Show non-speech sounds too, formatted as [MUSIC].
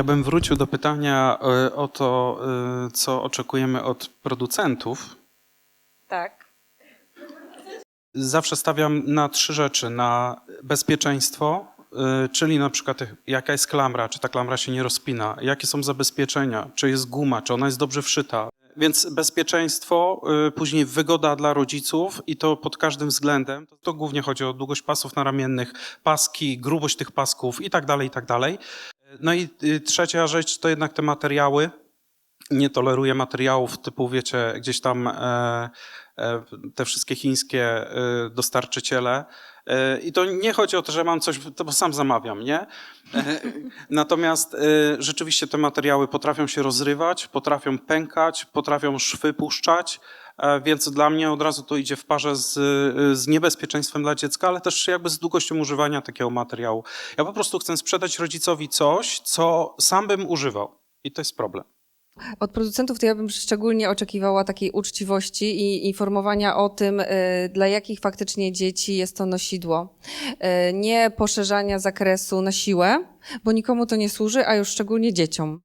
Ja bym wrócił do pytania e, o to, e, co oczekujemy od producentów. Tak. Zawsze stawiam na trzy rzeczy. Na bezpieczeństwo, y, czyli na przykład jaka jest klamra, czy ta klamra się nie rozpina, jakie są zabezpieczenia, czy jest guma, czy ona jest dobrze wszyta. Więc bezpieczeństwo, później wygoda dla rodziców i to pod każdym względem. To, to głównie chodzi o długość pasów naramiennych, paski, grubość tych pasków i tak dalej, i tak dalej. No i y, trzecia rzecz to jednak te materiały. Nie toleruję materiałów typu, wiecie, gdzieś tam e, e, te wszystkie chińskie e, dostarczyciele. I to nie chodzi o to, że mam coś, to bo sam zamawiam, nie? [LAUGHS] Natomiast rzeczywiście te materiały potrafią się rozrywać, potrafią pękać, potrafią szwy puszczać, więc dla mnie od razu to idzie w parze z, z niebezpieczeństwem dla dziecka, ale też jakby z długością używania takiego materiału. Ja po prostu chcę sprzedać rodzicowi coś, co sam bym używał. I to jest problem. Od producentów to ja bym szczególnie oczekiwała takiej uczciwości i informowania o tym, y, dla jakich faktycznie dzieci jest to nosidło. Y, Nie poszerzania zakresu na siłę, bo nikomu to nie służy, a już szczególnie dzieciom.